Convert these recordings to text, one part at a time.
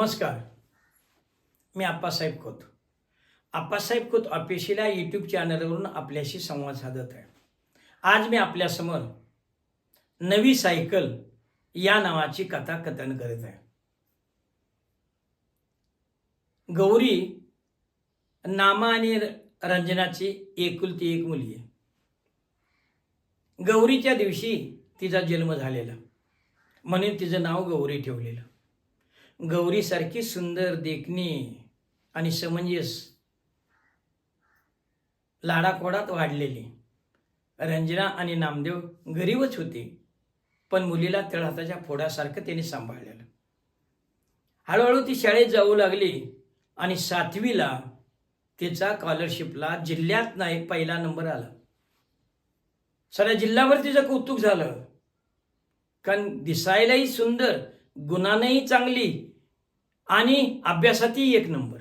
नमस्कार. मी Appasaheb Khot. Appasaheb Khot official YouTube चॅनलवरून आपल्याशी संवाद साधत आहे. आज मी आपल्यासमोर नवी सायकल या नावाची कथा कथन करत आहे. गौरी नामा आणि रंजनाची एकुलती एक मुलगी आहे. गौरीच्या दिवशी तिचा जन्म झालेला. म्हणून तिचं नाव गौरी ठेवलेलं. गौरीसारखी सुंदर देखणी आणि समंजस लाडाकोडात वाढलेली. रंजना आणि नामदेव गरीबच होते पण मुलीला तळहाताच्या फोडासारखं त्याने सांभाळलेलं. हळूहळू ती शाळेत जाऊ लागली आणि सातवीला तिचा स्कॉलरशिपला जिल्ह्यात नाही पहिला नंबर आला. साऱ्या जिल्ह्यावर तिचं कौतुक झालं. कारण दिसायलाही सुंदर गुणानंही चांगली आणि अभ्यासातही एक नंबर.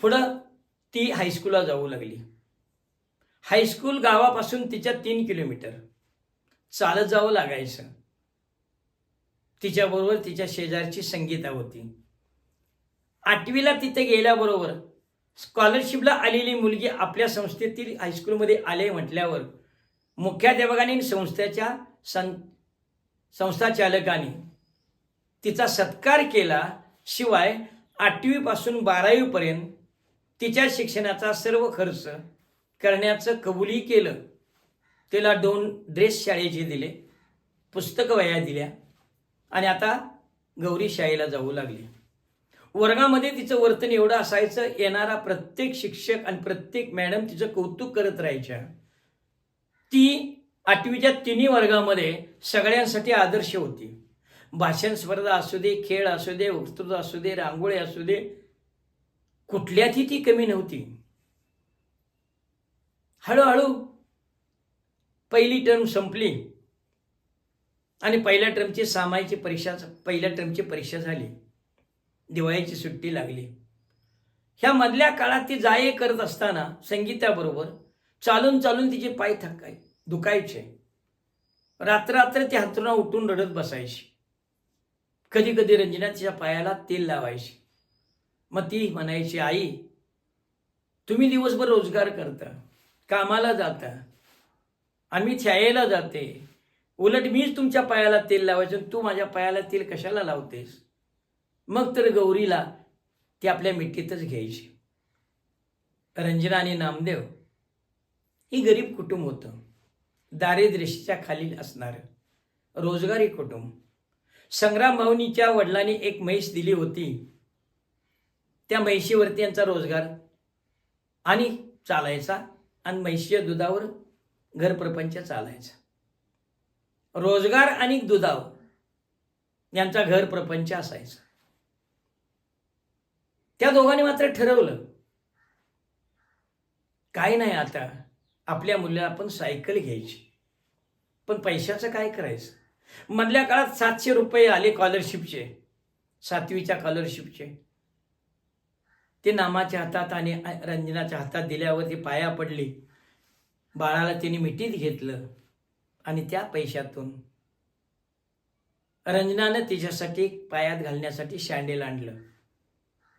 पुढं ती हायस्कूलला जाऊ लागली. हायस्कूल गावापासून तिच्या तीन किलोमीटर. चालत जावं लागायचं. तिच्याबरोबर तिच्या शेजारची संगीता होती. आठवीला तिथे गेल्याबरोबर स्कॉलरशिपला आलेली मुलगी आपल्या संस्थेतील हायस्कूलमध्ये आले म्हटल्यावर मुख्याध्यापकाने संस्थेच्या सं संस्था चालकाने तिचा सत्कार केला शिवाय आठवीपासून बारावीपर्यंत तिच्या शिक्षणाचा सर्व खर्च करण्याचं कबुली केलं. तिला दोन ड्रेस शाळेचे दिले पुस्तक वया दिल्या आणि आता गौरी शाळेला जाऊ लागली. वर्गामध्ये तिचं वर्तन एवढं असायचं येणारा प्रत्येक शिक्षक आणि प्रत्येक मॅडम तिचं कौतुक करत राहायच्या. ती आठवीच्या तिन्ही वर्गामध्ये सगळ्यांसाठी आदर्श होती. भाषण स्पर्धा असू दे खेळ असू दे वक्तृत्व असू दे रांगोळी असू दे कुठल्यातही ती कमी नव्हती. हळूहळू पहिली टर्म संपली. आणि पहिल्या टर्मची सामायिकची परीक्षा पहिल्या टर्मची परीक्षा झाली. दिवाळीची सुट्टी लागली. ह्या मधल्या काळात ती जाये करत असताना संगीताबरोबर चालून चालून तिचे पाय थकाय दुखायचे. रात्र ती हातरुणा उठून रडत बसायची. कधी कधी रंजना तिच्या पायाला तेल लावायची. मग ती म्हणायची आई तुम्ही दिवसभर रोजगार करता कामाला जाता आम्ही छायेला जाते. उलट मीच तुमच्या पायाला तेल लावायचं आणि तू माझ्या पायाला तेल कशाला लावतेस? मग तर गौरीला ती आपल्या मिठीतच घ्यायची. रंजना आणि नामदेव ही गरीब कुटुंब होतं. दारिद्र्यशीच्या खाली असणारं रोजगारी कुटुंब. संग्राम भाऊनीच्या वडिलांनी एक म्हैस दिली होती. त्या म्हैशीवरती यांचा रोजगार आणि चालायचा आणि म्हैशीच्या दुधावर घरप्रपंच चालायचा. रोजगार आणि दुधावर यांचा घर प्रपंच असायचा. त्या दोघांनी मात्र ठरवलं काय नाही आता आपल्या मुलीला आपण सायकल घ्यायची पण पैशाचं काय करायचं? मधल्या काळात सातशे रुपये आले स्कॉलरशिपचे सातवीच्या स्कॉलरशिपचे ते नामाच्या हातात आणि रंजनाच्या हातात दिल्यावर ती पाया पडली. बाळाला तिने मिठीत घेतलं आणि त्या पैशातून रंजनानं तिच्यासाठी पायात घालण्यासाठी शँडेल आणलं.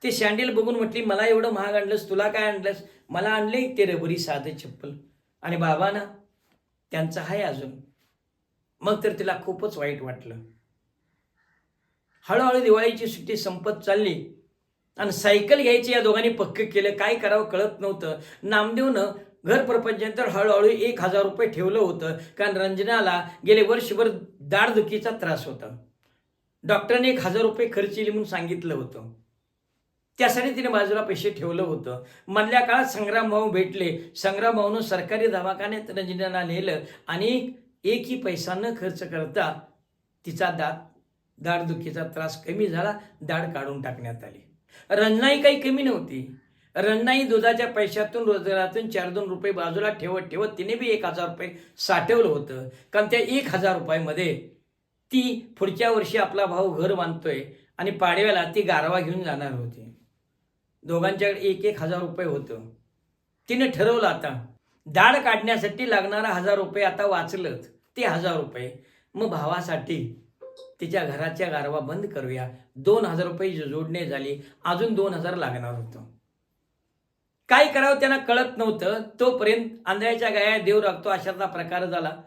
ते शँडेल बघून म्हटली मला एवढं महाग आणलंस तुला काय आणलंस? मला आणले ते रबरी साधे चप्पल. आणि बाबांना त्यांचं आहे अजून. मग तर तिला खूपच वाईट वाटलं. हळूहळू दिवाळीची सुट्टी संपत चालली. आणि सायकल घ्यायची या दोघांनी पक्क केलं. काय करावं कळत नव्हतं. नामदेवनं घर प्रपंचानंतर हळूहळू एक हजार रुपये ठेवलं होतं. कारण रंजनाला गेले वर्षभर दाढदुखीचा त्रास होता. डॉक्टरने एक हजार रुपये खर्च येईल म्हणून सांगितलं होतं. त्यासाठी तिने बाजूला पैसे ठेवलं होतं. मधल्या काळात संग्राम भाऊ भेटले. संग्राम भाऊनं सरकारी दवाखान्यात रंजनाला नेलं. आणि एकही पैसा न खर्च करता तिचा दात दाढदुखीचा त्रास कमी झाला दाढ काढून टाकण्यात आली. रंजनाई काही कमी नव्हती. रंजनाई दुधाच्या पैशातून रोजगारातून चार दोन रुपये बाजूला ठेवत ठेवत तिने बी एक हजार रुपये साठवलं होतं. कारण त्या एक हजार रुपयामध्ये ती पुढच्या वर्षी आपला भाऊ घर बांधतोय आणि पाडव्याला ती गारवा घेऊन जाणार होती. दोघांच्याकडे एक एक हजार रुपये होतं. तिने ठरवलं आता दाढ काढण्यासाठी लागणारा हजार रुपये आता वाचलंच. ते हजार रुपये. मग भावासाठी तिच्या घराच्या गारवा बंद करूया. दोन हजार रुपये जोडणे झाली. अजून दोन हजार लागणार होतं. काय करावं त्यांना कळत नव्हतं. तोपर्यंत आंधळ्याच्या गाया देव राखतो अशातला प्रकार झाला.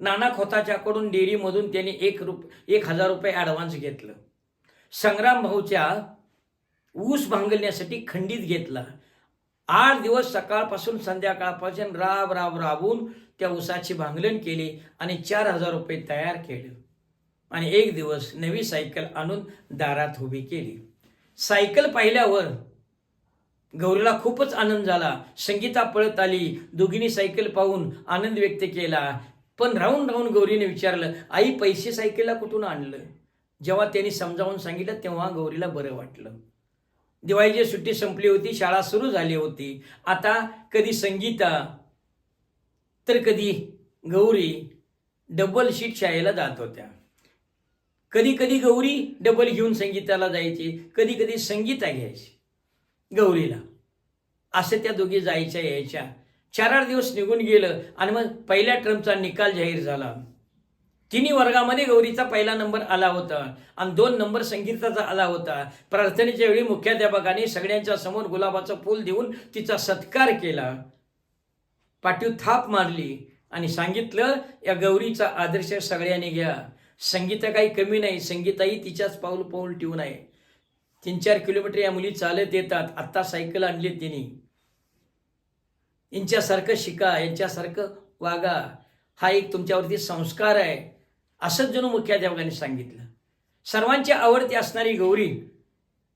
नाना खोताच्याकडून डेअरीमधून त्यांनी एक रुप एक हजार रुपये ॲडव्हान्स घेतलं. संग्राम भाऊच्या ऊस भांगलण्यासाठी खंडीत घेतला. आठ दिवस सकाळपासून संध्याकाळपासून राब राब राबून त्या उसाची भांगलण केली आणि चार हजार रुपये तयार केले. आणि एक दिवस नवी सायकल आणून दारात उभी केली. सायकल पाहिल्यावर गौरीला खूपच आनंद झाला. संगीता पळत आली. दोघींनी सायकल पाहून आनंद व्यक्त केला. पण राहून राहून गौरीने विचारलं आई पैसे सायकलला कुठून आणलं? जेव्हा त्यांनी समजावून सांगितलं तेव्हा गौरीला बरं वाटलं. दिवाळीची सुट्टी संपली होती शाळा सुरू झाली होती. आता कधी संगीता तर कधी गौरी डबल शीट शाळेला जात होत्या. कधी कधी गौरी डबल घेऊन संगीताला जायची कधी कधी संगीता घ्यायची गौरीला. असं त्या दोघी जायच्या यायच्या. चार आठ दिवस निघून गेलं आणि मग पहिल्या ट्रम्पचा निकाल जाहीर झाला. तिन्ही वर्गामध्ये गौरीचा पहिला नंबर आला होता. आणि दोन नंबर संगीताचा आला होता. प्रार्थनेच्या वेळी मुख्याध्यापकाने सगळ्यांच्या समोर गुलाबाचं फूल देऊन तिचा सत्कार केला. पाठीव थाप मारली आणि सांगितलं या गौरीचा आदर्श सगळ्यांनी घ्या. संगीता काही कमी नाही. संगीताही तिच्याच पाऊल पाऊल ठेवून आहे. तीन चार किलोमीटर या मुली चालत येतात. आत्ता सायकल आणली तिने. यांच्यासारखं शिका. यांच्यासारखं वागा. हा एक तुमच्यावरती संस्कार आहे. असंच जणू मुख्याध्यापकांनी सांगितलं. सर्वांची आवडती असणारी गौरी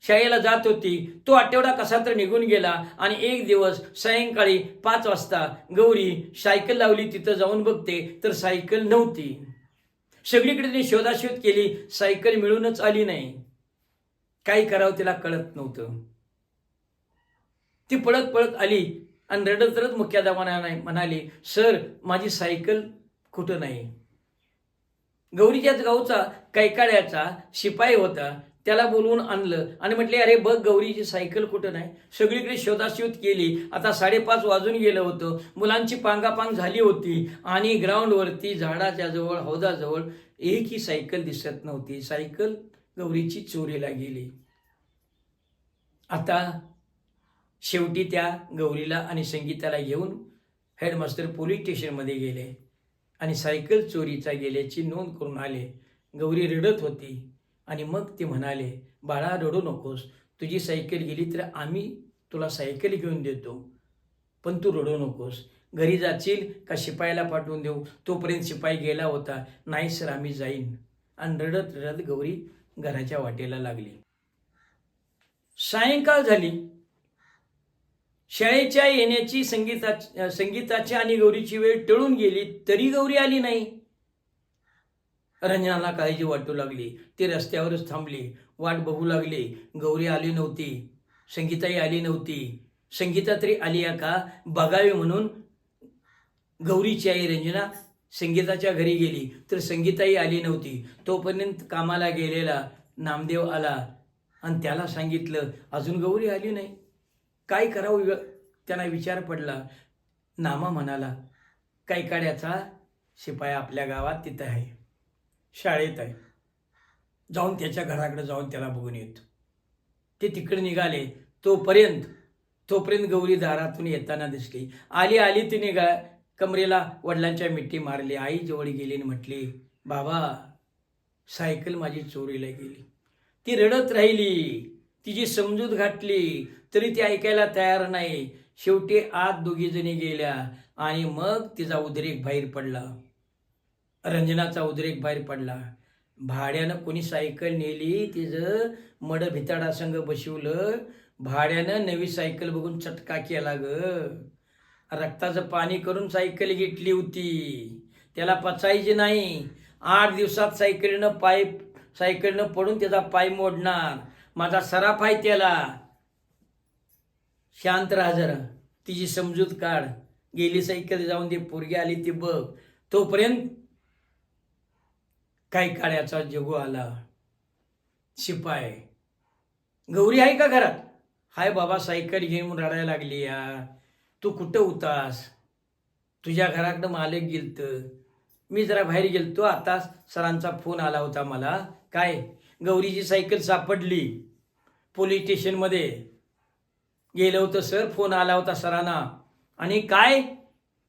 शाळेला जात होती. तो आठवडा कसा तर निघून गेला आणि एक दिवस सायंकाळी पाच वाजता गौरी सायकल लावली तिथं जाऊन बघते तर सायकल नव्हती. सगळीकडे तिने शोधाशोध केली सायकल मिळूनच आली नाही. काय करावं तिला कळत नव्हतं. ती पळत पळत आली आणि रडत रडत मुख्याध्यापकांना म्हणाली सर माझी सायकल कुठं नाही? गौरीच्याच गावचा कैकाड्याचा शिपाई होता त्याला बोलवून आणलं. आणि म्हटले अरे बघ गौरीची सायकल कुठं नाही? सगळीकडे शोधाशोध केली. आता साडेपाच वाजून गेलं होतं. मुलांची पांगापांग झाली होती. आणि ग्राउंडवरती झाडाच्या जवळ हौदाजवळ एकही सायकल दिसत नव्हती. सायकल गौरीची चोरीला गेली. आता शेवटी त्या गौरीला आणि संगीताला घेऊन हेडमास्टर पोलीस स्टेशनमध्ये गेले. आणि सायकल चोरीचा गेल्याची नोंद करून आले. गौरी रडत होती आणि मग ते म्हणाले बाळा रडू नकोस. तुझी सायकल गेली तर आम्ही तुला सायकल घेऊन देतो. पण तू रडू नकोस. घरी जाशील का शिपायाला पाठवून देऊ? तोपर्यंत शिपाई गेला होता. नाही सर आम्ही जाईन. आणि रडत रडत गौरी घराच्या वाटेला लागली. सायंकाळ झाली. शाळेच्या येण्याची संगीता संगीताची आणि गौरीची वेळ टळून गेली तरी गौरी आली नाही. रंजनाला काळजी वाटू लागली. ती रस्त्यावरच थांबली. वाट बघू लागली. गौरी आली नव्हती. संगीताही आली नव्हती. संगीता तरी आली या का? बघावी म्हणून गौरीची आई रंजना संगीताच्या घरी गेली. तर संगीताही आली नव्हती. तोपर्यंत कामाला गेलेला नामदेव आला. आणि त्याला सांगितलं अजून गौरी आली नाही. काय करावं वि- त्यांना विचार पडला. नामा म्हणाला कैकाड्याचा शिपाई आपल्या गावात तिथं आहे. शाळेत आहे. जाऊन त्याच्या घराकडे जाऊन त्याला बघून येतो. ते तिकडे निघाले. तोपर्यंत तोपर्यंत गौरी दारातून येताना दिसली. आली आली तिने गा कमरेला वडिलांच्या मिठी मारली. आई जवळ गेली आणि म्हटली बाबा सायकल माझी चोरीला गेली. ती रडत राहिली. तिची समजूत घातली तरी ती ऐकायला तयार नाही. शेवटी आत दोघीजणी गेल्या आणि मग तिचा उद्रेक बाहेर पडला. रंजनाचा उद्रेक बाहेर पडला. भाड्यानं कोणी सायकल नेली तिचं मड भिताडासंग बसवलं. भाड्यानं नवी सायकल बघून चटका केला ग. रक्ताचं पाणी करून सायकल घेतली होती. त्याला पचायची नाही. आठ दिवसात सायकलीनं पाय सायकलनं पडून त्याचा पाय मोडणार. माझा सराफ आहे त्याला. शांत राहा जरा. तिची समजूत काढ. गेली सायकल जाऊन ती पोरगी आली ती बघ. तोपर्यंत काय काळ्याचा जगू आला. शिपाय. गौरी आहे का घरात? हाय बाबा सायकल घेऊन रडायला लागली या. तू कुठं होतास? तुझ्या घराकडं मालक गेलत. मी जरा बाहेर गेलतो आता सरांचा फोन आला होता मला. काय? गौरीची सायकल सापडली. पोलीस स्टेशनमध्ये. गेलं होतं सर. फोन आला होता सरांना. आणि काय?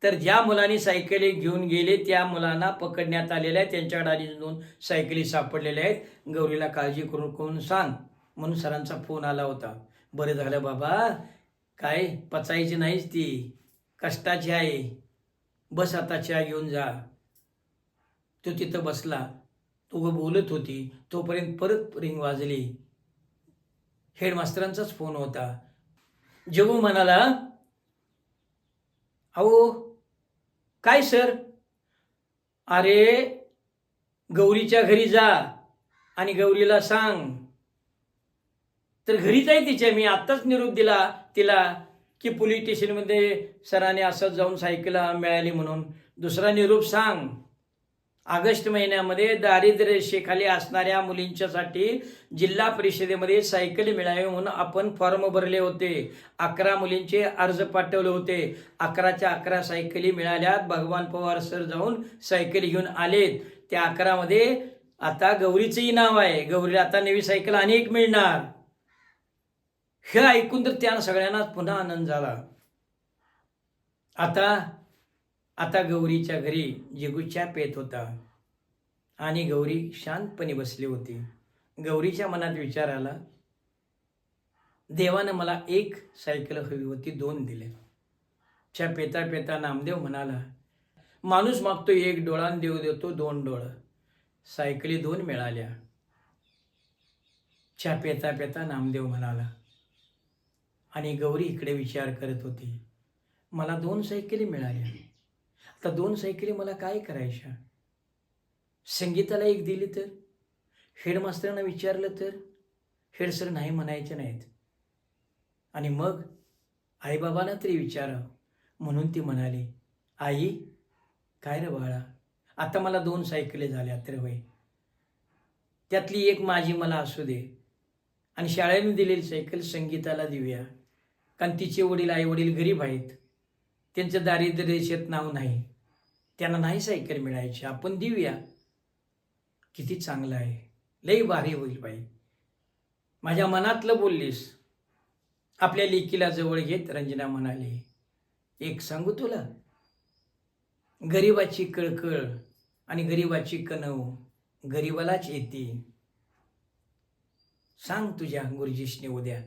तर ज्या मुलांनी सायकली घेऊन गेले त्या मुलांना पकडण्यात आलेल्या आहेत. त्यांच्याकडे आधी दोन सायकली सापडलेल्या आहेत. गौरीला काळजी करून करून सांग? म्हणून सरांचा फोन आला होता. बरं झालं बाबा. काय? पचायची नाहीच ती. कष्टाची आहे. बस आता चहा घेऊन जा. तो तिथं बसला. तो बोलत होती. तोपर्यंत परत रिंग वाजली. हेडमास्तरांचाच फोन होता. जगू म्हणाला अहो काय सर? अरे गौरीच्या घरी जा आणि गौरीला सांग. तर घरीच आहे तिच्या मी आत्ताच निरोप दिला तिला की पोलीस स्टेशनमध्ये सराने असंच जाऊन सायकल मिळाली म्हणून. दुसरा निरोप सांग. ऑगस्ट महिन्यामध्ये दारिद्र्य रेषेखाली असणाऱ्या मुलींच्यासाठी जिल्हा परिषदेमध्ये सायकल मिळावी म्हणून आपण फॉर्म भरले होते. अकरा मुलींचे अर्ज पाठवले होते. अकराच्या अकरा सायकली मिळाल्यात. भगवान पवार सर जाऊन सायकली घेऊन आलेत. त्या अकरामध्ये आता गौरीचंही नाव आहे. गौरीला आता नवी सायकल आणि एक मिळणार. हे ऐकून तर त्या सगळ्यांना पुन्हा आनंद झाला. आता आता गौरीच्या घरी जिगुच्छा पेत होता. आणि गौरी शांतपणे बसली होती. गौरीच्या मनात विचार आला देवानं मला एक सायकल हवी होती दोन दिले. च्या पेता पेता नामदेव म्हणाला माणूस मागतो एक डोळा देव देतो दोन डोळं. सायकली दोन मिळाल्या. च्या पेता पेता नामदेव म्हणाला आणि गौरी इकडे विचार करत होती मला दोन सायकली मिळाल्या. आता दोन सायकली मला काय करायच्या? संगीताला एक दिली तर? हेडमास्तरांना विचारलं तर? हेड सर नाही म्हणायचे नाहीत. आणि मग आईबाबांना तरी विचारावं. म्हणून ती म्हणाली आई काय रे बाळा? आता मला दोन सायकली झाल्या तर वय त्यातली एक माझी मला असू दे. आणि शाळेने दिलेली सायकल संगीताला देऊया. कारण तिचे वडील आई वडील गरीब आहेत. त्यांचं दारिद्र्य रेषेत नाव नाही. त्यांना नाही सायकल मिळायची. आपण देऊया. किती चांगलं आहे. लई भारी होईल बाई. माझ्या मनातलं बोललीस. आपल्या लेकीला जवळ घेत रंजना म्हणाली एक सांगू तुला? गरिबाची कळकळ आणि गरिबाची कणव गरिबालाच येते. सांग तुझ्या गुरुजीशने उद्या.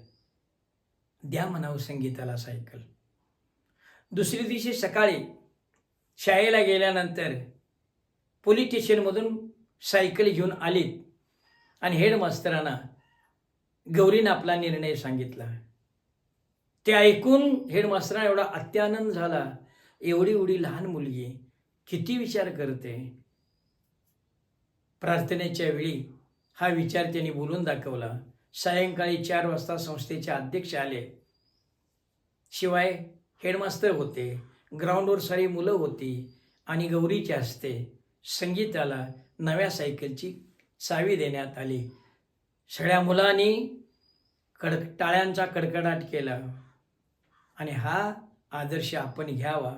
द्या म्हणावं संगीताला सायकल. दुसरी दिवशी सकाळी शाळेला गेल्यानंतर पोलीस स्टेशनमधून सायकल घेऊन आलीत. आणि हेडमास्तरांना गौरीनं आपला निर्णय सांगितला. ते ऐकून हेडमास्तरांना एवढा अत्यानंद झाला. एवढी एवढी लहान मुलगी किती विचार करते. प्रार्थनेच्या वेळी हा विचार त्यांनी बोलून दाखवला. सायंकाळी चार वाजता संस्थेचे अध्यक्ष आले. शिवाय हेडमास्तर होते ग्राउंडवर सारी मुलं होती आणि गौरीच्या हस्ते संगीताला नव्या सायकलची चावी देण्यात आली. सगळ्या मुलांनी कड टाळ्यांचा कडकडाट केला आणि हा आदर्श आपण घ्यावा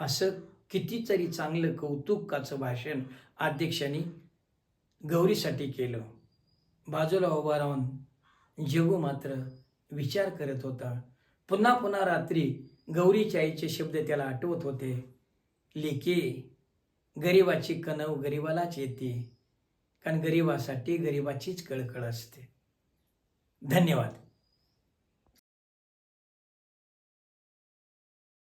असं कितीतरी चांगलं कौतुकाचं भाषण अध्यक्षांनी गौरीसाठी केलं. बाजूला उभा राहून जेवू मात्र विचार करत होता. पुन्हा पुन्हा रात्री गौरीच्या आईचे शब्द त्याला आठवत होते. लेके गरिबाची कणव गरिबालाच येते. कारण गरिबासाठी गरिबाचीच कळकळ असते. धन्यवाद.